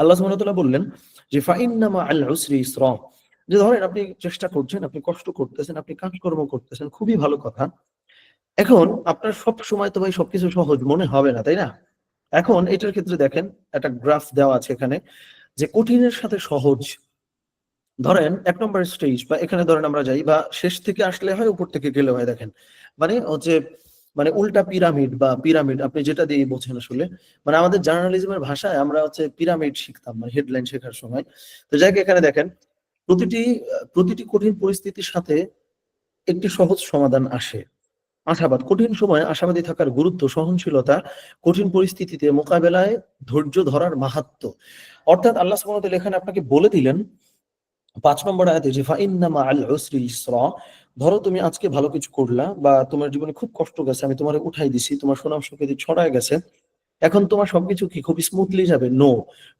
আল্লাহ সুবহানাহু বললেন যে, ফাইন্নামা আল উসরি ইসরা। যে, ধরেন আপনি চেষ্টা করছেন, আপনি কষ্ট করতেছেন, আপনি কাজকর্ম করতেছেন, খুবই ভালো কথা। এখন আপনার সব সময় তো ভাই সবকিছু সহজ, মনে হবে না, তাই না? এখন এটার ক্ষেত্রে দেখেন, একটা গ্রাফ দেওয়া আছে এখানে যে, কঠিনের সাথে সহজ। ধরেন, এক নম্বর স্টেজ, বা এখানে ধরেন আমরা যাই, বা শেষ থেকে আসলে হয়, উপর থেকে গেলে হয়, দেখেন। মানে হচ্ছে মানে উল্টা পিরামিড বা পিরামিড, আপনি যেটা দিয়ে বোঝেন আসলে মানে আমাদের জার্নালিজমের ভাষায় আমরা হচ্ছে পিরামিড শিখতাম মানে হেডলাইন শেখার সময়। তো যাই এখানে দেখেন, প্রতিটি প্রতিটি কঠিন পরিস্থিতির সাথে একটি সহজ সমাধান আসে। আশাবাদ, কঠিন সময়ে আশাবাদী থাকার গুরুত্ব, সহনশীলতা কঠিন পরিস্থিতিতে মোকাবেলায় ধৈর্য ধরার মাহাত্ম। অর্থাৎ আল্লাহ সুবহানাহু এখানে আপনাকে বলে দিলেন, পাঁচ নম্বর আয়াতে যে ফাইন্নামা আল উসরি ইসরা ধরো তুমি আজকে ভালো কিছু করলা বা তোমার জীবনে খুব কষ্ট গেছে, আমি তোমার উঠাই দিছি, তোমার সুনাম সুখ্যাতি ছড়ায় গেছে, এখন তোমার সবকিছু কি খুব স্মুথলি যাবে? নো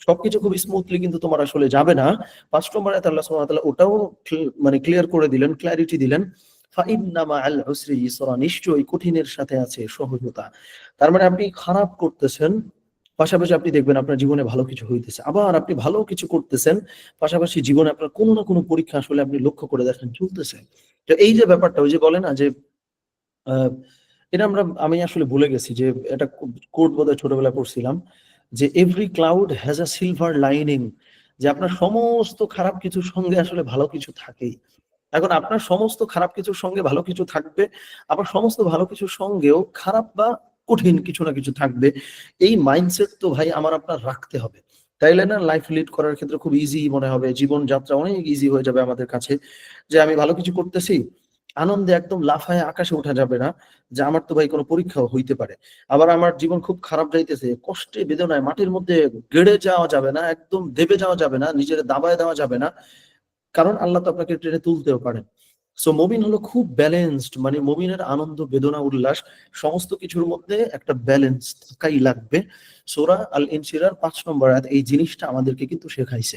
সবকিছু খুব স্মুথলি কিন্তু তোমার আসলে যাবে না। পাঁচ নম্বর আল্লাহ ওটাও মানে ক্লিয়ার করে দিলেন ক্ল্যারিটি দিলেন। নিশ্চয়ই কঠিনের সাথে আছে সহজতা। তার মানে আপনি খারাপ করতেছেন পাশাপাশি আপনি দেখবেন আপনার জীবনে ভালো কিছু হইতেছে। আবার আপনি ভালো কিছু করতেছেন, পাশাপাশি জীবনে আপনার কোনো না কোনো পরীক্ষা আসলে আপনি লক্ষ্য করে দেখেন চলতেছে। তো এই যে ব্যাপারটা, ওই যে বলে না যে এটা আমরা, আমি আসলে ভুলে গেছি যে এটা কোর্ট বোধহয় ছোটবেলায় পড়ছিলাম যে every cloud has a silver lining যে আপনার সমস্ত খারাপ কিছুর সঙ্গে আসলে ভালো কিছু থাকেই। এখন আপনার সমস্ত খারাপ কিছুর সঙ্গে ভালো কিছু থাকবে, আবার সমস্ত ভালো কিছুর সঙ্গেও খারাপ বা কঠিন কিছু না কিছু থাকবে। এই মাইন্ডসেট তো ভাই আমার আপনার রাখতে হবে। তাইলে না লাইফ লিড করার ক্ষেত্রে খুব ইজি মনে হবে। জীবন যাত্রা অনেক ইজি হয়ে যাবে আমাদের কাছে। যে আমি ভালো কিছু করতেছি, আনন্দে একদম লাফায় আকাশে উঠা যাবে না। যে আমার তো ভাই কোনো পরীক্ষাও হইতে পারে। আবার আমার জীবন খুব খারাপ যাইতেছে, কষ্টে বেদনায় মাটির মধ্যে গেড়ে যাওয়া যাবে না, একদম দেবে যাওয়া যাবে না, নিজের দাবায় দেওয়া যাবে না। কারণ আল্লাহ তো আপনাকে ট্রেনে তুলতেও পারেন। সো মবিন হলো খুব ব্যালেন্সড মানে মবিনের আনন্দ, বেদনা, উল্লাস, সমস্ত কিছুর মধ্যে একটা ব্যালেন্স থাকাই লাগবে। সোরা আল ইনসিরার পাঁচ নম্বর এই জিনিসটা আমাদেরকে কিন্তু শেখাইছে।